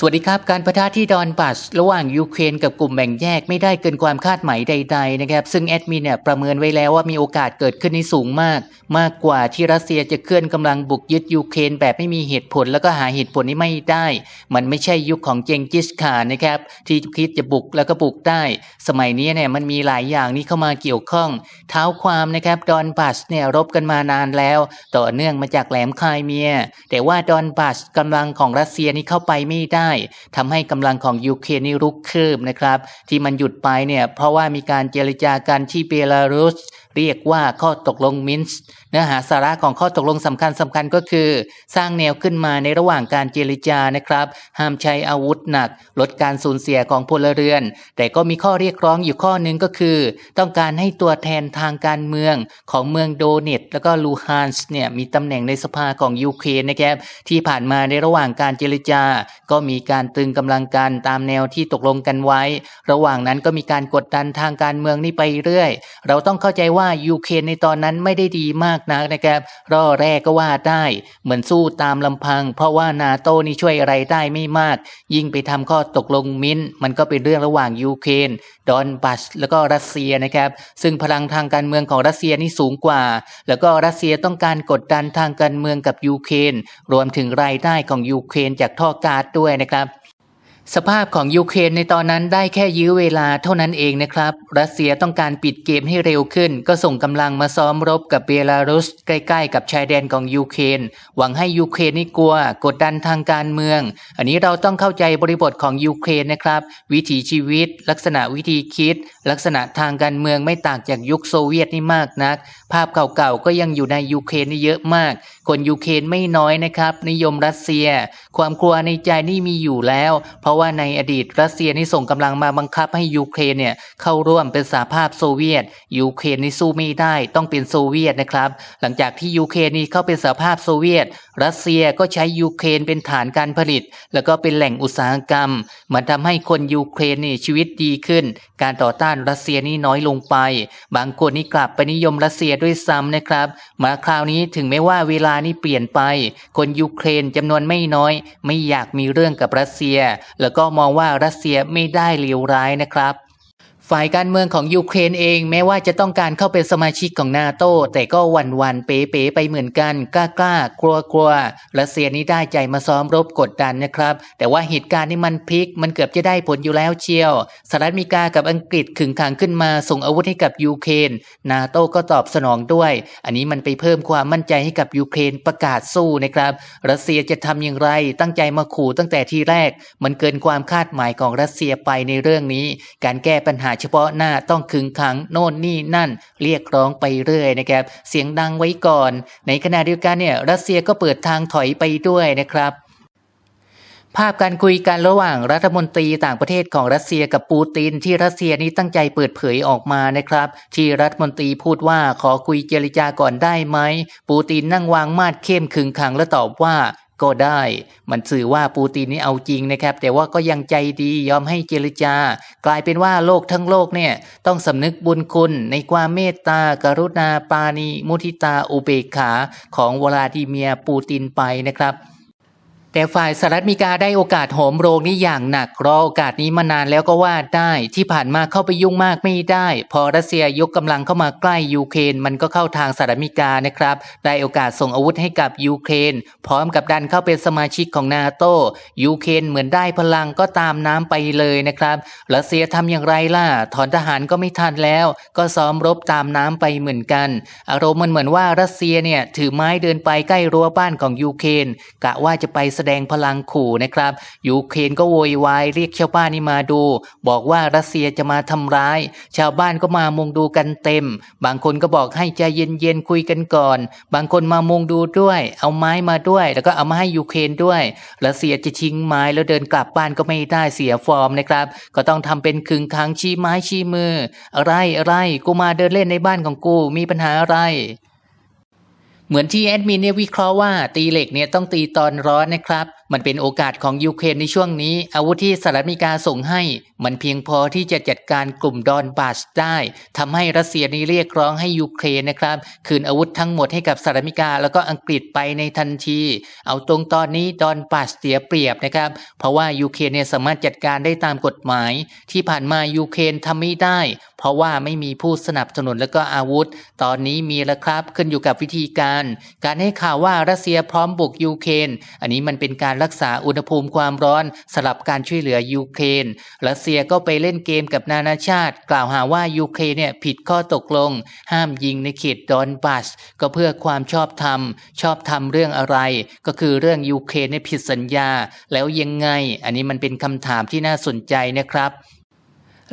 สวัสดีครับ การประทะที่ดอนบัสระหว่างยูเครนกับกลุ่มแบ่งแยกไม่ได้เกินความคาดหมายใด ๆ นะครับ ซึ่งแอดมินเนี่ยประเมินไว้แล้วว่ามีโอกาสเกิดขึ้นในสูงมาก มากกว่าที่รัสเซียจะเคลื่อนกำลังบุกยึดยูเครนแบบไม่มีเหตุผลแล้วก็หาเหตุผลนี้ไม่ได้ มันไม่ใช่ยุคของเจงกิสข่านนะครับที่คิดจะบุกแล้วก็บุกได้ สมัยนี้เนี่ยมันมีหลายอย่างนี้เข้ามาเกี่ยวข้อง เท้าความนะครับดอนบัสเนี่ยรบกันมานานแล้ว ต่อเนื่องมาจากแหลมคายเมีย แต่ว่าดอนบัสกำลังของรัสเซียนี่เข้าไปไม่ได้ทำให้กำลังของยูเครนนี่รุกคืบนะครับ ที่มันหยุดไปเนี่ยเพราะว่ามีการเจรจาการที่เบลารุส เรียกว่าข้อตกลงมินส์เนื้อหาสาระของข้อตกลงสำคัญสำคัญก็คือ สร้างแนวขึ้นมาในระหว่างการเจรจานะครับ ห้ามใช้อาวุธหนัก ลดการสูญเสียของพลเรือน แต่ก็มีข้อเรียกร้องอยู่ข้อหนึ่งก็คือ ต้องการให้ตัวแทนทางการเมืองของเมืองโดเนตแล้วก็ลูฮานส์เนี่ยมีตำแหน่งในสภาของยูเครนนะครับที่ผ่านมาในระหว่างการเจรจา ก็มีการตึงกำลังกันตามแนวที่ตกลงกันไว้ ระหว่างนั้นก็มีการกดดันทางการเมืองนี่ไปเรื่อย เราต้องเข้าใจว่าว่ายูเครนในตอนนั้นไม่ได้ดีมากนักนะครับรอแรกก็ว่าได้เหมือนสู้ตามลำพัง เพราะว่านาโตนี่ช่วยอะไรได้ไม่มาก ยิ่งไปทำข้อตกลงมินท์มันก็เป็นเรื่องระหว่างยูเครนดอนบัสแล้วก็รัสเซียนะครับซึ่งพลังทางการเมืองของรัสเซียนี่สูงกว่า แล้วก็รัสเซียต้องการกดดันทางการเมืองกับยูเครนรวมถึงรายได้ของยูเครนจากท่อก๊าซด้วยนะครับ สภาพของยูเครนในตอนนั้นได้แค่ยื้อเวลาเท่านั้นเองนะครับ รัสเซียต้องการปิดเกมให้เร็วขึ้น ก็ส่งกำลังมาซ้อมรบกับเบลารุส ใกล้ๆ กับชายแดนของยูเครนหวังให้ยูเครนนี่กลัว กดดันทางการเมือง อันนี้เราต้องเข้าใจบริบทของยูเครนนะครับ วิถีชีวิต ลักษณะวิธีคิด ลักษณะทางการเมืองไม่ต่างจากยุคโซเวียตนี่มากนัก ภาพเก่าๆก็ยังอยู่ในยูเครนนี่เยอะมาก คนยูเครนไม่น้อยนะครับนิยมรัสเซีย ความกลัวในใจนี่มีอยู่แล้ว เพราะว่าในอดีตรัสเซียนี่ส่งกำลังมาบังคับให้ยูเครนเนี่ยเข้าร่วมเป็นสหภาพโซเวียตยูเครนนี่สู้ไม่ได้ต้องเป็นโซเวียตนะครับ หลังจากที่ยูเครนนี่เข้าเป็นสหภาพโซเวียต รัสเซียก็ใช้ยูเครนเป็นฐานการผลิต แล้วก็เป็นแหล่งอุตสาหกรรม มันทำให้คนยูเครนนี่ชีวิตดีขึ้น การต่อต้านรัสเซียนี่น้อยลงไป บางคนนี่กลับไปนิยมรัสเซียด้วยซ้ำนะครับ มาคราวนี้ถึงแม้ว่าเวลานี่เปลี่ยนไป คนยูเครนจำนวนไม่น้อย ไม่อยากมีเรื่องกับรัสเซียแล้วก็มองว่ารัสเซียไม่ได้เลวร้ายนะครับ ฝ่ายการเมืองของยูเครนเองแม้ว่าจะต้องการเข้าเป็นสมาชิกของนาโตแต่ก็วันวันๆเป๋ๆไปเหมือนกัน กล้ากล้ากลัวกลัวรัสเซียนี่ได้ใจมาซ้อมรบกดดันนะครับ แต่ว่าเหตุการณ์นี้มันพลิก มันเกือบจะได้ผลอยู่แล้วเชียวสหรัฐอเมริกากับอังกฤษขึงขังขึ้นมาส่งอาวุธให้กับยูเครนนาโตก็ตอบสนองด้วย อันนี้มันไปเพิ่มความมั่นใจให้กับยูเครนประกาศสู้นะครับรัสเซียจะทำอย่างไรตั้งใจมาขู่ตั้งแต่ทีแรก มันเกินความคาดหมายของรัสเซียไปในเรื่องนี้ การแก้ปัญหาเฉพาะหน้าต้องขึงขังโน่นนี่นั่น เรียกร้องไปเรื่อยนะครับ เสียงดังไว้ก่อน ในขณะเดียวกันเนี่ยรัสเซียก็เปิดทางถอยไปด้วยนะครับภาพการคุยกันระหว่างรัฐมนตรีต่างประเทศของรัสเซียกับปูติน ที่รัสเซียนี้ตั้งใจเปิดเผยออกมานะครับ ที่รัฐมนตรีพูดว่าขอคุยเจรจาก่อนได้ไหม ปูตินนั่งวางมาดเข้มขึงขังและตอบว่า ก็ได้ มันสื่อว่าปูตินนี่เอาจริงนะครับ แต่ว่าก็ยังใจดียอมให้เจรจา กลายเป็นว่าโลกทั้งโลกเนี่ยต้องสำนึกบุญคุณในความเมตตา กรุณาปาณีมุทิตาอุเบกขาของวลาดิเมียปูตินไปนะครับ แต่ฝ่ายสหรัฐอเมริกาได้โอกาสโหมโรงนี้อย่างหนักรอโอกาสนี้มานานแล้วก็ว่าได้ที่ผ่านมาเข้าไปยุ่งมากไม่ได้ พอรัสเซียยกกำลังเข้ามาใกล้ยูเครนมันก็เข้าทางสหรัฐอเมริกานะครับ ได้โอกาสส่งอาวุธให้กับยูเครน พร้อมกับดันเข้าเป็นสมาชิกของนาโตยูเครนเหมือนได้พลังก็ตามน้ำไปเลยนะครับรัสเซียทำอย่างไรล่ะถอนทหารก็ไม่ทันแล้ว ก็ซ้อมรบตามน้ำไปเหมือนกัน อารมณ์มันเหมือนว่ารัสเซียเนี่ยถือไม้เดินไปใกล้รั้วบ้านของยูเครนกะว่าจะไปแสดดงพลังขู่นะครับ ยูเครนก็โวยวายเรียกชาวบ้านนี่มาดู บอกว่ารัสเซียจะมาทำร้าย ชาวบ้านก็มามุงดูกันเต็ม บางคนก็บอกให้ใจเย็นๆคุยกันก่อน บางคนมามุงดูด้วย เอาไม้มาด้วย แล้วก็เอามาให้ยูเครนด้วยรัสเซียจะทิ้งไม้แล้วเดินกลับบ้านก็ไม่ได้เสียฟอร์มนะครับ ก็ต้องทำเป็นคึงค้างชี้ไม้ชี้มือ อะไรอะไรกูมาเดินเล่นในบ้านของกูมีปัญหาอะไร เหมือนที่แอดมินเนี่ยวิเคราะห์ว่าตีเหล็กเนี่ยต้องตีตอนร้อนนะครับ มันเป็นโอกาสของยูเครนในช่วงนี้ อาวุธที่สหรัฐอเมริกาส่งให้ มันเพียงพอที่จะจัดการกลุ่มดอนบาสได้ทำให้รัสเซียนี้เรียกร้องให้ยูเครนนะครับ คืนอาวุธทั้งหมดให้กับสหรัฐอเมริกา แล้วก็อังกฤษไปในทันที เอาตรงตอนนี้ดอนบาสเสียเปรียบนะครับ เพราะว่ายูเครนเนี่ยสามารถจัดการได้ตามกฎหมาย ที่ผ่านมายูเครนทำไม่ได้ เพราะว่าไม่มีผู้สนับสนุนและก็อาวุธ ตอนนี้มีแล้วครับขึ้นอยู่กับวิธีการ การให้ข่าวว่ารัสเซียพร้อมบุกยูเครนอันนี้มันเป็นการรักษาอุณหภูมิความร้อนสลับการช่วยเหลือยูเครนรัสเซียก็ไปเล่นเกมกับนานาชาติ กล่าวหาว่ายูเครนเนี่ยผิดข้อตกลง ห้ามยิงในเขตดอนบัส ก็เพื่อความชอบธรรม ชอบธรรมเรื่องอะไร ก็คือเรื่องยูเครนเนี่ยผิดสัญญา แล้วยังไง อันนี้มันเป็นคำถามที่น่าสนใจนะครับ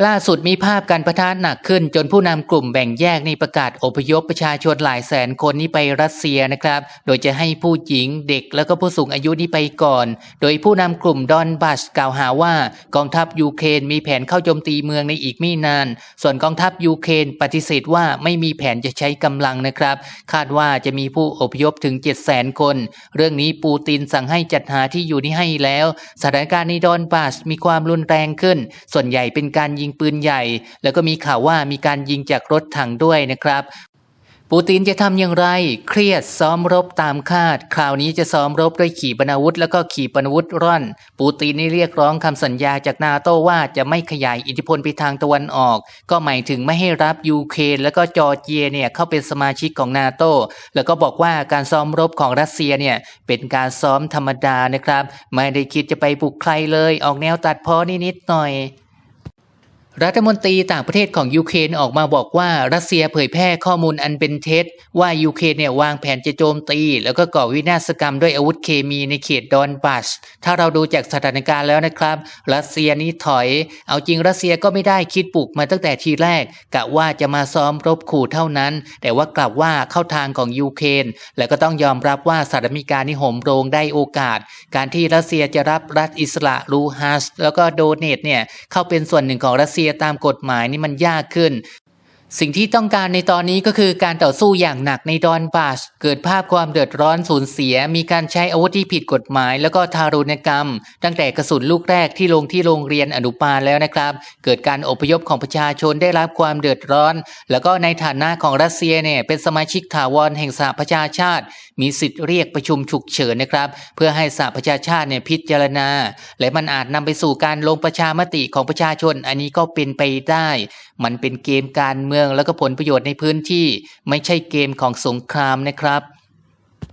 ล่าสุดมีภาพการประทะหนักขึ้น จนผู้นำกลุ่มแบ่งแยกนี่ประกาศอพยพประชาชนหลายแสนคนนี้ไปรัสเซียนะครับ โดยจะให้ผู้หญิงเด็กแล้วก็ผู้สูงอายุนี่ไปก่อน โดยผู้นำกลุ่มดอนบัสกล่าวหาว่ากองทัพยูเครนมีแผนเข้าโจมตีเมืองในอีกไม่นาน ส่วนกองทัพยูเครนปฏิเสธว่าไม่มีแผนจะใช้กำลังนะครับ คาดว่าจะมีผู้อพยพถึง7 0 0 0 0 0 คน เรื่องนี้ปูตินสั่งให้จัดหาที่อยู่นี่ให้แล้ว สถานการณ์ในดอนบัสมีความรุนแรงขึ้น ส่วนใหญ่เป็นการยิงิงปืนใหญ่ แล้วก็มีข่าวว่ามีการยิงจากรถถังด้วยนะครับปูตินจะทำอย่างไร เครียดซ้อมรบตามคาด คราวนี้จะซ้อมรบด้วยขี่ปนาวุธ แล้วก็ขี่ปนาวุธร่อน ปูตินนี่เรียกร้องคำสัญญาจากนาโต้ว่าจะไม่ขยายอิทธิพลไปทางตะวันออก ก็หมายถึงไม่ให้รับยูเครนแล้วก็จอร์เจียเนี่ยเข้าเป็นสมาชิกของนาโต้แล้วก็บอกว่าการซ้อมรบของรัสเซียเนี่ยเป็นการซ้อมธรรมดานะครับ ไม่ได้คิดจะไปบุกใครเลย ออกแนวตัดพ้อนิดๆหน่อย รัฐมนตรีต่างประเทศของยูเครนออกมาบอกว่ารัสเซียเผยแพร่ข้อมูลอันเป็นเท็จ ว่ายูเครนเนี่ยวางแผนจะโจมตี แล้วก็ก่อวินาศกรรมด้วยอาวุธเคมีในเขตดอนบัสถ้าเราดูจากสถานการณ์แล้วนะครับ รัสเซียนี้ถอย เอาจริงรัสเซียก็ไม่ได้คิดปลุกมาตั้งแต่ทีแรกกะว่าจะมาซ้อมรบขู่เท่านั้น แต่ว่ากลับว่าเข้าทางของยูเครนและก็ต้องยอมรับว่าสหรัฐอเมริกานี่โหมโรงได้โอกาส การที่รัสเซียจะรับรัฐอิสระลูฮัสแล้วก็โดเนตเนี่ยเข้าเป็นส่วนหนึ่งของรัสเซียตามกฎหมายนี่มันยากขึ้น สิ่งที่ต้องการในตอนนี้ก็คือการต่อสู้อย่างหนักในดอนบาสเกิดภาพความเดือดร้อนสูญเสีย มีการใช้อาวุธที่ผิดกฎหมาย แล้วก็ทารุณกรรม ตั้งแต่กระสุนลูกแรกที่ลงที่โรงเรียนอนุบาลแล้วนะครับ เกิดการอพยพของประชาชนได้รับความเดือดร้อน แล้วก็ในฐานะของรัสเซียเนี่ยเป็นสมาชิกถาวรแห่งสหประชาชาติ มีสิทธิ์เรียกประชุมฉุกเฉินนะครับ เพื่อให้สหประชาชาติเนี่ยพิจารณา และมันอาจนำไปสู่การลงประชามติของประชาชน อันนี้ก็เป็นไปได้ มันเป็นเกมการเมืองแล้วก็ผลประโยชน์ในพื้นที่ ไม่ใช่เกมของสงครามนะครับ